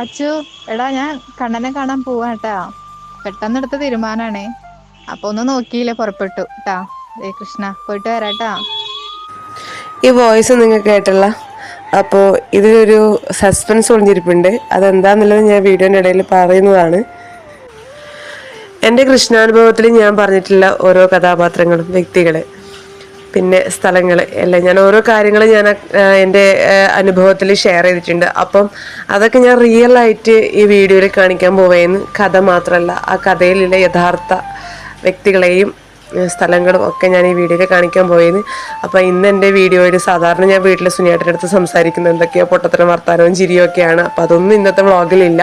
അച്ചു എടാ ഞാൻ കണ്ണനെ കാണാൻ പോവാട്ടാ പെട്ടെന്ന് എടുത്ത തീരുമാനാണേ. അപ്പൊ ഒന്ന് നോക്കിയില്ലേ പുറപ്പെട്ടു. ട്ടാ ഏ കൃഷ്ണ പോയിട്ട് വരാട്ടാ. ഈ വോയിസ് നിങ്ങൾ കേട്ടല്ല. അപ്പോൾ ഇതിലൊരു സസ്പെൻസ് ഒളിഞ്ഞിരിപ്പുണ്ട്. അതെന്താന്നുള്ളത് ഞാൻ വീഡിയോന്റെ ഇടയിൽ പറയുന്നതാണ്. എന്റെ കൃഷ്ണാനുഭവത്തിൽ ഞാൻ പറഞ്ഞിട്ടുള്ള ഓരോ കഥാപാത്രങ്ങളും വ്യക്തികളെ. പിന്നെ സ്ഥലങ്ങൾ എല്ലാം ഞാൻ ഓരോ കാര്യങ്ങൾ ഞാൻ എന്റെ അനുഭവത്തിൽ ഷെയർ ചെയ്തിട്ടുണ്ട്. അപ്പം അതൊക്കെ ഞാൻ റിയൽ ആയിട്ട് ഈ വീഡിയോയിൽ കാണിക്കാൻ പോവേന്ന് കഥ മാത്രമല്ല ആ കഥയിലുള്ള യഥാർത്ഥ വ്യക്തികളെയും സ്ഥലങ്ങളും ഒക്കെ ഞാൻ ഈ വീഡിയോയിൽ കാണിക്കാൻ പോയത് അപ്പോൾ ഇന്ന് എന്റെ വീഡിയോയിൽ സാധാരണ ഞാൻ വീട്ടിൽ സുനിയേട്ടന്റെ അടുത്ത് സംസാരിക്കുന്നത് എന്തൊക്കെയോ പൊട്ടത്തരം വർത്താനവും ചിരിയും ഒക്കെയാണ്. അപ്പോൾ അതൊന്നും ഇന്നത്തെ വ്ളോഗിലില്ല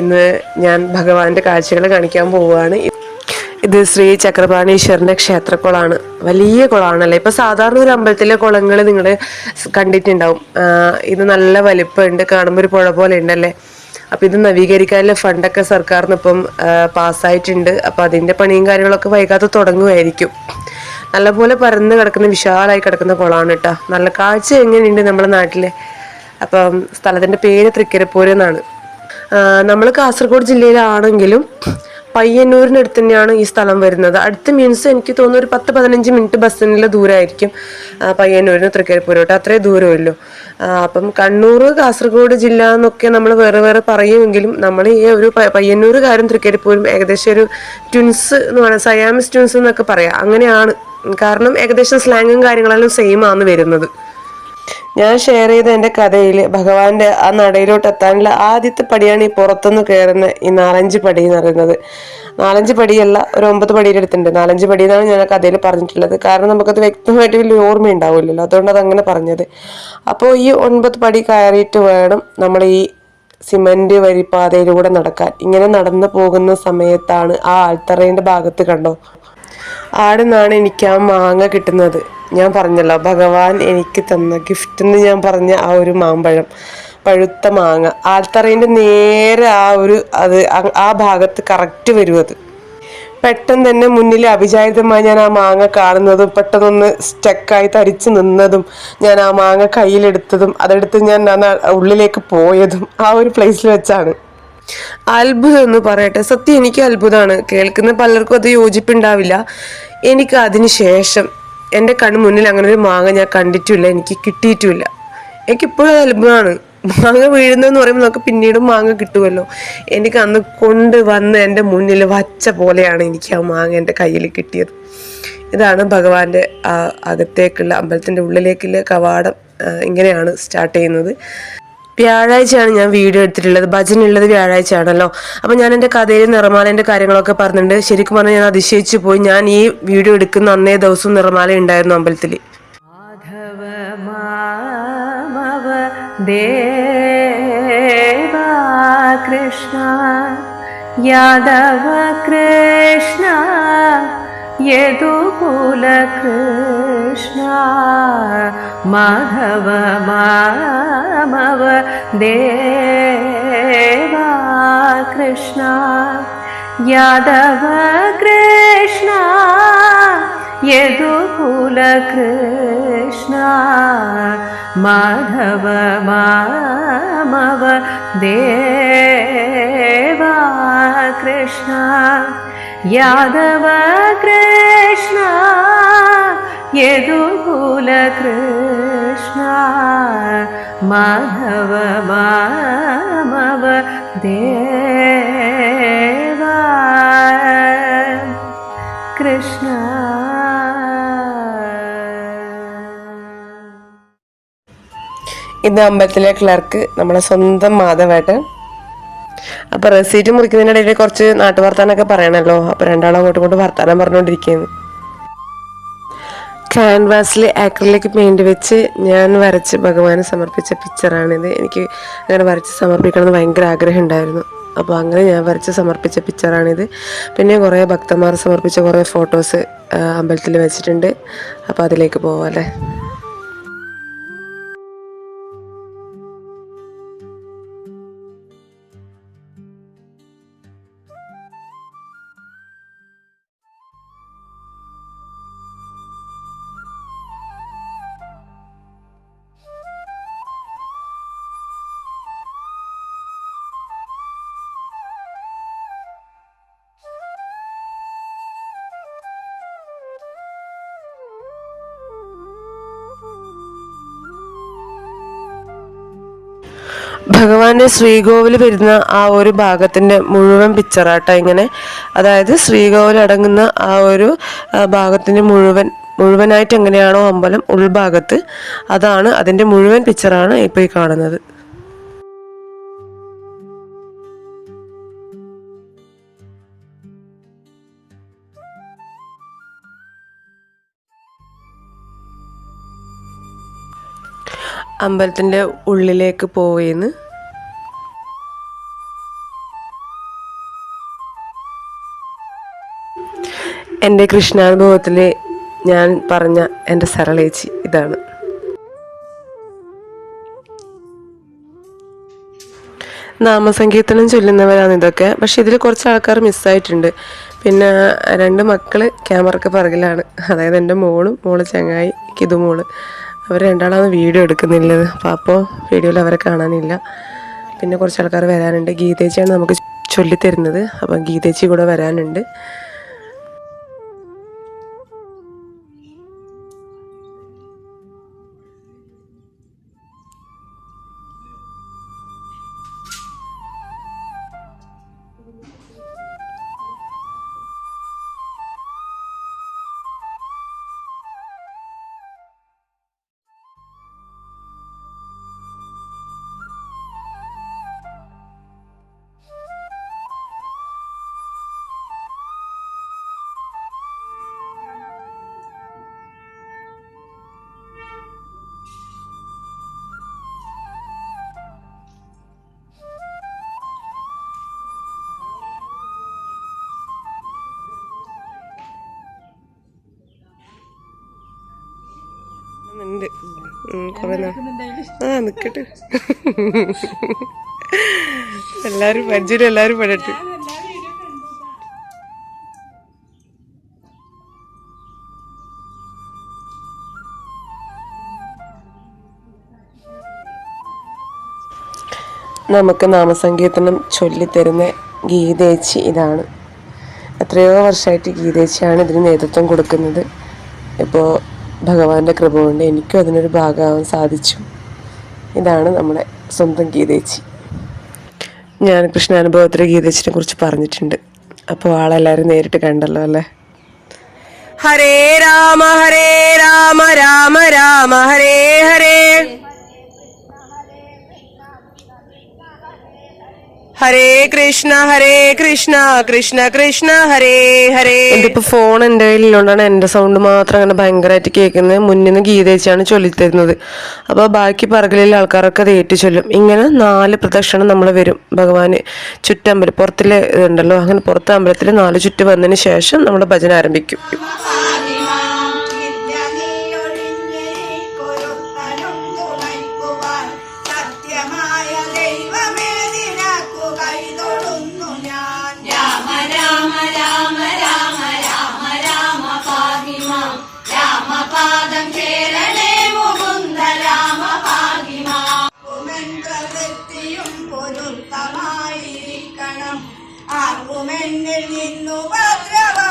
ഇന്ന് ഞാൻ ഭഗവാന്റെ കാഴ്ചകൾ കാണിക്കാൻ പോവുകയാണ് ഇത് ശ്രീ ചക്രപാണീശ്വരന്റെ ക്ഷേത്രക്കുളമാണ് വലിയ കുളമാണല്ലേ ഇപ്പൊ സാധാരണ ഒരു അമ്പലത്തിലെ കുളങ്ങൾ നിങ്ങൾ കണ്ടിട്ടുണ്ടാവും. ഇത് നല്ല വലിപ്പമുണ്ട്. കാണുമ്പോൾ ഒരു പുഴ പോലെ ഉണ്ടല്ലേ? അപ്പൊ ഇത് നവീകരിക്കാനുള്ള ഫണ്ടൊക്കെ സർക്കാരിന് ഇപ്പം പാസ്സായിട്ടുണ്ട്. അപ്പൊ അതിന്റെ പണിയും കാര്യങ്ങളൊക്കെ വൈകാതെ തുടങ്ങുമായിരിക്കും നല്ലപോലെ പരന്ന് കിടക്കുന്ന വിശാലമായി കിടക്കുന്ന കുളമാണ് കേട്ടോ നല്ല കാഴ്ച എങ്ങനെയുണ്ട് നമ്മുടെ നാട്ടിലെ? അപ്പം സ്ഥലത്തിന്റെ പേര് തൃക്കരപ്പൂരെന്നാണ് നമ്മൾ കാസർഗോഡ് ജില്ലയിലാണെങ്കിലും പയ്യന്നൂരിനടുത്ത് തന്നെയാണ് ഈ സ്ഥലം വരുന്നത്. അടുത്ത മീൻസ് എനിക്ക് തോന്നുന്നു ഒരു പത്ത് പതിനഞ്ച് മിനിറ്റ് ബസ്സിനുള്ള ദൂരമായിരിക്കും പയ്യന്നൂരിന് തൃക്കരിപ്പൂരോട്ട്. അത്രേ ദൂരമല്ലോ അപ്പം കണ്ണൂർ കാസർഗോഡ് ജില്ല എന്നൊക്കെ നമ്മൾ വേറെ വേറെ പറയുമെങ്കിലും നമ്മൾ ഈ ഒരു പയ്യന്നൂരുകാരും തൃക്കരിപ്പൂരും ഏകദേശം ഒരു ട്വിൻസ് എന്ന് പറയുന്നത് സയാമിസ് ട്വിൻസ് എന്നൊക്കെ പറയാം. അങ്ങനെയാണ്. കാരണം ഏകദേശം സ്ലാങ്ങും കാര്യങ്ങളെല്ലാം സെയിം ആണ് വരുന്നത്. ഞാൻ ഷെയർ ചെയ്ത എന്റെ കഥയിൽ ഭഗവാന്റെ ആ നടയിലോട്ട് എത്താനുള്ള ആദ്യത്തെ പടിയാണ് ഈ പുറത്തുനിന്ന് കയറുന്ന ഈ നാലഞ്ച് പടി എന്ന് പറയുന്നത്. നാലഞ്ച് പടിയല്ല ഒരു ഒമ്പത് പടിയുടെ അടുത്തുണ്ട്. നാലഞ്ച് പടി എന്നാണ് ഞാൻ ആ കഥയിൽ പറഞ്ഞിട്ടുള്ളത്. കാരണം നമുക്കത് വ്യക്തമായിട്ട് വലിയ ഓർമ്മ ഉണ്ടാവില്ലല്ലോ അതുകൊണ്ട് അങ്ങനെ പറഞ്ഞത്. അപ്പോൾ ഈ ഒൻപത് പടി കയറിയിട്ട് വേണം നമ്മൾ ഈ സിമന്റ് വരിപ്പാതയിലൂടെ നടക്കാൻ. ഇങ്ങനെ നടന്നു പോകുന്ന സമയത്താണ് ആ ആൽത്തറയുടെ ഭാഗത്ത് കണ്ടോ? ആടെ നിന്നാണ് എനിക്ക് ആ മാങ്ങ കിട്ടുന്നത്. ഞാൻ പറഞ്ഞല്ലോ ഭഗവാൻ എനിക്ക് തന്ന ഗിഫ്റ്റ് എന്ന് ഞാൻ പറഞ്ഞ ആ ഒരു മാമ്പഴം പഴുത്ത മാങ്ങ. ആൽത്തറയിന്റെ നേരെ ആ ഒരു അത് ആ- ഭാഗത്ത് കറക്റ്റ് വരും അത്. പെട്ടെന്ന് തന്നെ മുന്നിൽ അവിചാരിതമായി ഞാൻ ആ മാങ്ങ കാണുന്നതും പെട്ടെന്നൊന്ന് സ്റ്റക്കായി തരിച്ചു നിന്നതും ഞാൻ ആ മാങ്ങ കയ്യിലെടുത്തതും അതെടുത്ത് ഞാൻ ഉള്ളിലേക്ക് പോയതും ആ ഒരു പ്ലേസിൽ വെച്ചാണ്. അത്ഭുതം എന്ന് പറയട്ടെ. സത്യം എനിക്ക് അത്ഭുതമാണ്. കേൾക്കുന്ന പലർക്കും അത് യോജിപ്പുണ്ടാവില്ല. എനിക്ക് അതിന് ശേഷം എന്റെ കണ്ണ് മുന്നിൽ അങ്ങനെ ഒരു മാങ്ങ ഞാൻ കണ്ടിട്ടില്ല. എനിക്ക് കിട്ടിയിട്ടുമില്ല എനിക്കിപ്പോഴും അത് അത്ഭുതമാണ്. മാങ്ങ വീഴുന്നതെന്ന് പറയുമ്പോൾ നമുക്ക് പിന്നീട് മാങ്ങ കിട്ടുമല്ലോ. എനിക്ക് അന്ന് കൊണ്ട് വന്ന് എന്റെ മുന്നിൽ വച്ച പോലെയാണ് എനിക്ക് ആ മാങ്ങ എന്റെ കയ്യിൽ കിട്ടിയത്. ഇതാണ് ഭഗവാന്റെ അകത്തേക്കുള്ള അമ്പലത്തിന്റെ ഉള്ളിലേക്കുള്ള കവാടം ഇങ്ങനെയാണ് സ്റ്റാർട്ട് ചെയ്യുന്നത്. വ്യാഴാഴ്ചയാണ് ഞാൻ വീഡിയോ എടുത്തിട്ടുള്ളത്. ഭജന ഉള്ളത് വ്യാഴാഴ്ച ആണല്ലോ അപ്പൊ ഞാൻ എന്റെ കഥയിൽ നിറമാലേന്റെ കാര്യങ്ങളൊക്കെ പറഞ്ഞിട്ടുണ്ട്. ശരിക്കും പറഞ്ഞാൽ ഞാൻ അതിശയിച്ചു പോയി. ഞാൻ ഈ വീഡിയോ എടുക്കുന്ന അന്നേ ദിവസം നിറമാല ഉണ്ടായിരുന്നു അമ്പലത്തിൽ കൃഷ്ണ യാദവ കൃഷ്ണ येदु माधव मामव देवा कृष्णा यादव कृष्णा यदुकुलकृष्णा माधव मामव देवा कृष्णा കൃഷ്ണ യദുകുല കൃഷ്ണ മാധവ മാമവ ദേവാ. കൃഷ്ണ. ഇന്ന് അമ്പലത്തിലെ ക്ലർക്ക് നമ്മളെ സ്വന്തം മാധവേട്ടൻ അപ്പൊ റെസീറ്റ് മുറിക്കുന്നതിനിടയിൽ കുറച്ച് നാട്ടു വർത്താനൊക്കെ പറയണല്ലോ. അപ്പൊ രണ്ടാളും അങ്ങോട്ട് ഇങ്ങോട്ടും വർത്താനം പറഞ്ഞുകൊണ്ടിരിക്കുന്നു ക്യാൻവാസിൽ ആക്രിലിക് പെയിന്റ് വെച്ച് ഞാൻ വരച്ച് ഭഗവാന് സമർപ്പിച്ച പിക്ചറാണിത് എനിക്ക് അങ്ങനെ വരച്ച് സമർപ്പിക്കണമെന്ന് ഭയങ്കര ആഗ്രഹം ഉണ്ടായിരുന്നു. അപ്പോൾ അങ്ങനെ ഞാൻ വരച്ച് സമർപ്പിച്ച പിക്ചറാണിത് പിന്നെ കുറേ ഭക്തന്മാർ സമർപ്പിച്ച കുറേ ഫോട്ടോസ് അമ്പലത്തിൽ വെച്ചിട്ടുണ്ട്. അപ്പോൾ അതിലേക്ക് പോവാം അല്ലേ? ഭഗവാന്റെ ശ്രീകോവിൽ വരുന്ന ആ ഒരു ഭാഗത്തിന്റെ മുഴുവൻ പിക്ചറാട്ട ഇങ്ങനെ. അതായത് ശ്രീകോവിൽ അടങ്ങുന്ന ആ ഒരു ഭാഗത്തിന്റെ മുഴുവൻ മുഴുവനായിട്ട് എങ്ങനെയാണോ അമ്പലം ഉൾഭാഗത്ത് അതാണ് അതിന്റെ മുഴുവൻ പിക്ചറാണ് ഇപ്പോൾ ഈ കാണുന്നത്. അമ്പലത്തിന്റെ ഉള്ളിലേക്ക് പോവുകയെന്ന് എന്റെ കൃഷ്ണാനുഭവത്തിൽ ഞാൻ പറഞ്ഞ എന്റെ സരളേച്ചി ഇതാണ്. നാമസങ്കീർത്തനം ചൊല്ലുന്നവരാണ് ഇതൊക്കെ. പക്ഷെ ഇതിൽ കുറച്ച് ആൾക്കാർ മിസ്സായിട്ടുണ്ട്. പിന്നെ രണ്ട് മക്കൾ ക്യാമറക്ക് പിറകിലാണ്. അതായത് എന്റെ മോളും മോൾ ചങ്ങായി കിതുമോൾ. അവർ രണ്ടാളാണ് വീഡിയോ എടുക്കുന്നില്ല അപ്പോൾ അപ്പോൾ വീഡിയോയിൽ അവരെ കാണാനില്ല. പിന്നെ കുറച്ച് ആൾക്കാർ വരാനുണ്ട്. ഗീതേച്ചിയാണ് നമുക്ക് ചൊല്ലിത്തരുന്നത്. അപ്പം ഗീതേച്ചി കൂടെ വരാനുണ്ട്. ഉണ്ട്. കുറെ ആ നിക്കട്ടെ. എല്ലാരും പരിചയം എല്ലാരും പെടട്ടെ നമുക്ക് നാമസങ്കീർത്തനം ചൊല്ലിത്തരുന്ന ഗീതേച്ചി ഇതാണ്. എത്രയോ വർഷമായിട്ട് ഗീതേച്ചിയാണ് ഇതിന് നേതൃത്വം കൊടുക്കുന്നത്. ഇപ്പോൾ ഭഗവാന്റെ കൃപ കൊണ്ട് എനിക്കും അതിനൊരു ഭാഗമാവാൻ സാധിച്ചു. ഇതാണ് നമ്മുടെ സ്വന്തം ഗീതേച്ചി. ഞാൻ കൃഷ്ണാനുഭവത്തിലെ ഗീതേച്ചിനെ കുറിച്ച് പറഞ്ഞിട്ടുണ്ട്. അപ്പോൾ ആളെല്ലാവരും നേരിട്ട് കണ്ടല്ലോ അല്ലേ? ഹരേ രാമ ഹരേ രാമ രാമ രാമ ഹരേ ഹരേ. ഹരേ കൃഷ്ണ ഹരേ കൃഷ്ണ കൃഷ്ണ കൃഷ്ണ ഹരേ ഹരേ. ഇതിപ്പോ ഫോൺ എന്റെ കയ്യിലുള്ളതാണ് എന്റെ സൗണ്ട് മാത്രം അങ്ങനെ ഭയങ്കരമായിട്ട് കേൾക്കുന്നത്. മുന്നിൽ നിന്ന് ഗീതേച്ചാണ് ചൊല്ലിത്തരുന്നത് അപ്പൊ ബാക്കി പറകളിലെ ആൾക്കാരൊക്കെ അത് ഏറ്റു ചൊല്ലും. ഇങ്ങനെ നാല് പ്രദക്ഷിണം നമ്മൾ വരും. ഭഗവാന് ചുറ്റമ്പലം പുറത്തിലെ ഇതുണ്ടല്ലോ അങ്ങനെ പുറത്തെ അമ്പലത്തിൽ നാല് ചുറ്റ് വന്നതിന് ശേഷം നമ്മുടെ ഭജന ആരംഭിക്കും.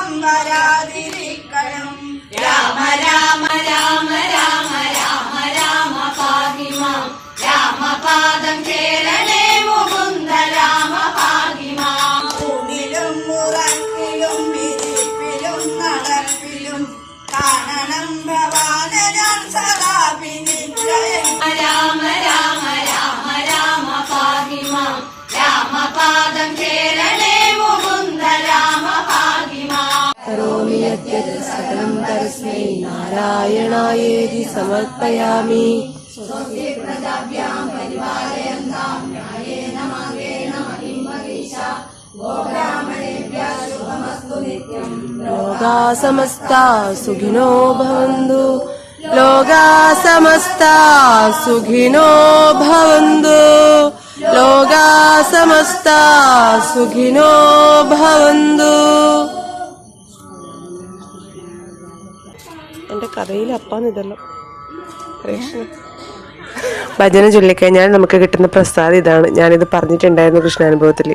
ഭദ്രവം വരാതിരിക്കണം രാമ രാമ രാമ രാമ രാമ രാമ പാതിമാം രാമപാദം കേരളേ മുകുന്ദ രാമ പാതിമാം ഊണിലും മുറക്കിലും വിരിപ്പിലും നടപ്പിലും കാണണം ഭവാനനം സദാ വിനിശ്ചയം രാമ രാമ രാമ तस्मै नारायणायेति समर्पयामि। प्रजाभ्याम् परिपालयन्ताम् न्यायेन मार्गेण महिमरीशा गोब्राह्मणेभ्यः शुभमस्तु नित्यम् लोका समस्ता सुखिनो भवन्तु। लोका समस्ता सुखिनो भवन्तु। लोका समस्ता सुखिनो भवन्तु। കഥയിൽ ഇതല്ലോ. ഭജന ചൊല്ലിക്കഴിഞ്ഞാൽ നമുക്ക് കിട്ടുന്ന പ്രസാദ് ഇതാണ്. ഞാനിത് പറഞ്ഞിട്ടുണ്ടായിരുന്നു കൃഷ്ണാനുഭവത്തിൽ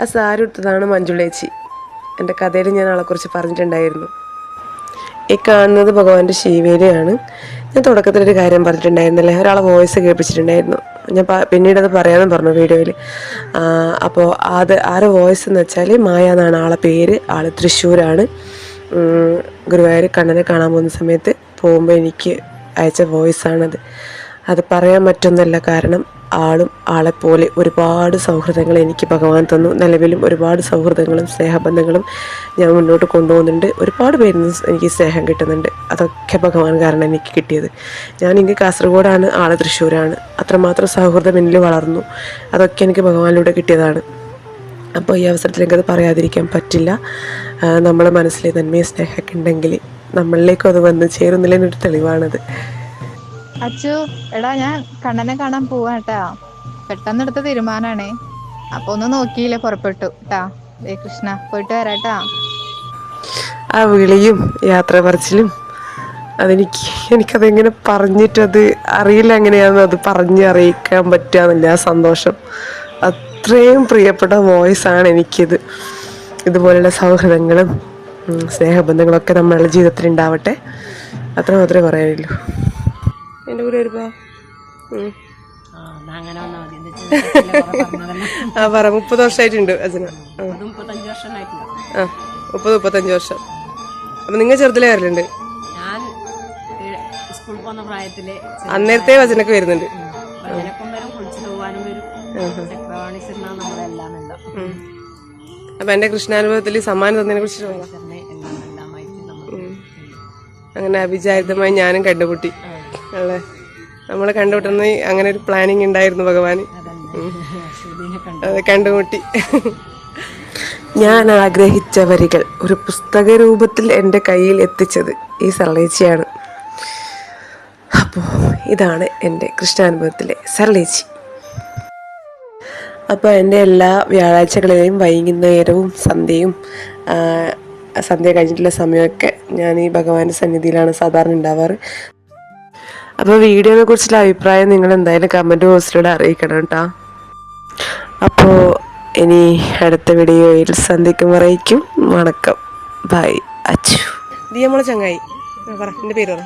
ആ സാരി ഉടുത്തതാണ് മഞ്ജുളേച്ചി. എന്റെ കഥയിൽ ഞാൻ ആളെക്കുറിച്ച് പറഞ്ഞിട്ടുണ്ടായിരുന്നു. ഈ കാണുന്നത് ഭഗവാന്റെ ശിവേലിയാണ്. ഞാൻ തുടക്കത്തിലൊരു കാര്യം പറഞ്ഞിട്ടുണ്ടായിരുന്നില്ലേ ഒരാളെ വോയിസ് കേൾപ്പിച്ചിട്ടുണ്ടായിരുന്നു. ഞാൻ പിന്നീട് അത് പറയാമെന്ന് പറഞ്ഞു വീഡിയോയിൽ അപ്പോൾ അത് ആരെ വോയിസ് എന്ന് വെച്ചാൽ മായ എന്നാണ് ആളെ പേര്. ആൾ തൃശ്ശൂരാണ്. ഗുരുവായൂർ കണ്ണനെ കാണാൻ പോകുന്ന സമയത്ത് പോകുമ്പോൾ എനിക്ക് അയച്ച വോയിസ് വോയിസാണത് അത് പറയാൻ പറ്റുന്നല്ല കാരണം ആളും ആളെപ്പോലെ ഒരുപാട് സൗഹൃദങ്ങൾ എനിക്ക് ഭഗവാൻ തന്നു. നിലവിലും ഒരുപാട് സൗഹൃദങ്ങളും സ്നേഹബന്ധങ്ങളും ഞാൻ മുന്നോട്ട് കൊണ്ടുപോകുന്നുണ്ട്. ഒരുപാട് പേരിൽ നിന്ന് എനിക്ക് സ്നേഹം കിട്ടുന്നുണ്ട്. അതൊക്കെ ഭഗവാൻ കാരണം എനിക്ക് കിട്ടിയത്. ഞാൻ ഇങ്ങ് കാസർഗോഡാണ് ആളെ തൃശ്ശൂരാണ്. അത്രമാത്രം സൗഹൃദം എന്നിൽ വളർന്നു. അതൊക്കെ എനിക്ക് ഭഗവാനിലൂടെ കിട്ടിയതാണ്. അപ്പോൾ ഈ അവസരത്തിൽ എനിക്കത് പറയാതിരിക്കാൻ പറ്റില്ല. നമ്മളെ മനസ്സിൽ നന്മയും സ്നേഹമൊക്കെ ഉണ്ടെങ്കിൽ നമ്മളിലേക്കും അത് വന്ന് ചേരുന്നില്ലെന്നൊരു തെളിവാണത്. അച്ചു എടാ ഞാൻ കണ്ണനെ കാണാൻ പോവാ കേട്ടാ. പെട്ടെന്ന് എടുത്ത തീരുമാനാണേ. അപ്പൊ ഒന്ന് നോക്കിയില്ല പുറപ്പെട്ടു. ട്ടാ ദേ കൃഷ്ണ പോയിട്ട് വരാട്ടാ ആ വിളിയും യാത്ര പറച്ചിലും അതെനിക്ക് എനിക്കതെങ്ങനെ പറഞ്ഞിട്ടത് അറിയില്ല എങ്ങനെയാണെന്ന് അത് പറഞ്ഞ് അറിയിക്കാൻ പറ്റുകയെന്നില്ല ആ സന്തോഷം. അത്രയും പ്രിയപ്പെട്ട വോയിസ് ആണ് എനിക്കിത്. ഇതുപോലുള്ള സൗഹൃദങ്ങളും സ്നേഹബന്ധങ്ങളൊക്കെ നമ്മളുടെ ജീവിതത്തിൽ ഉണ്ടാവട്ടെ. അത്ര മാത്രമേ പറയാനുള്ളൂ. എന്റെ കൂടെ ഒരു ആ പറ. മുപ്പത് വർഷമായിട്ടുണ്ട് അച്ഛന ആ. മുപ്പത് മുപ്പത്തഞ്ച് വർഷം. അപ്പൊ നിങ്ങൾ ചെറുതിലേ വരലുണ്ട്? അന്നേരത്തെ വചനൊക്കെ വരുന്നുണ്ട്. വരും. അപ്പൊ എന്റെ കൃഷ്ണാനുഭവത്തിൽ സമ്മാനം തന്നതിനെ കുറിച്ച് അങ്ങനെ അഭിചാരിതമായി ഞാനും കണ്ടുമുട്ടി. അല്ലേ? നമ്മളെ കണ്ടുമുട്ടുന്ന അങ്ങനെ ഒരു പ്ലാനിങ് ഉണ്ടായിരുന്നു ഭഗവാന്. അതെ കണ്ടുമുട്ടി. ഞാൻ ആഗ്രഹിച്ച വരികൾ ഒരു പുസ്തക രൂപത്തിൽ എന്റെ കയ്യിൽ എത്തിച്ചത് ഈ സർലേച്ചിയാണ് അപ്പോൾ ഇതാണ് എന്റെ കൃഷ്ണാനുഭവത്തിലെ സർലേച്ചി അപ്പോൾ എന്റെ എല്ലാ വ്യാഴാഴ്ചകളിലെയും വൈകുന്നേരവും സന്ധ്യയും സന്ധ്യ കഴിഞ്ഞിട്ടുള്ള സമയമൊക്കെ ഞാൻ ഈ ഭഗവാന്റെ സന്നിധിയിലാണ് സാധാരണ ഉണ്ടാവാറ്. അപ്പോൾ വീഡിയോനെ കുറിച്ചുള്ള അഭിപ്രായം നിങ്ങൾ എന്തായാലും കമന്റ് ബോക്സിലൂടെ അറിയിക്കണം കേട്ടോ. അപ്പോൾ ഇനി അടുത്ത വീഡിയോയിൽ സന്ധിക്കുമ്പോഴേക്കും വണക്കം. ബൈ. അച്ചു. നമ്മളെ ചങ്ങായി. പറ. എന്റെ പേര് പറ.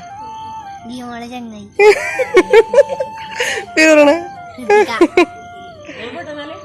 പേര് പറയണേ. ¿Ven,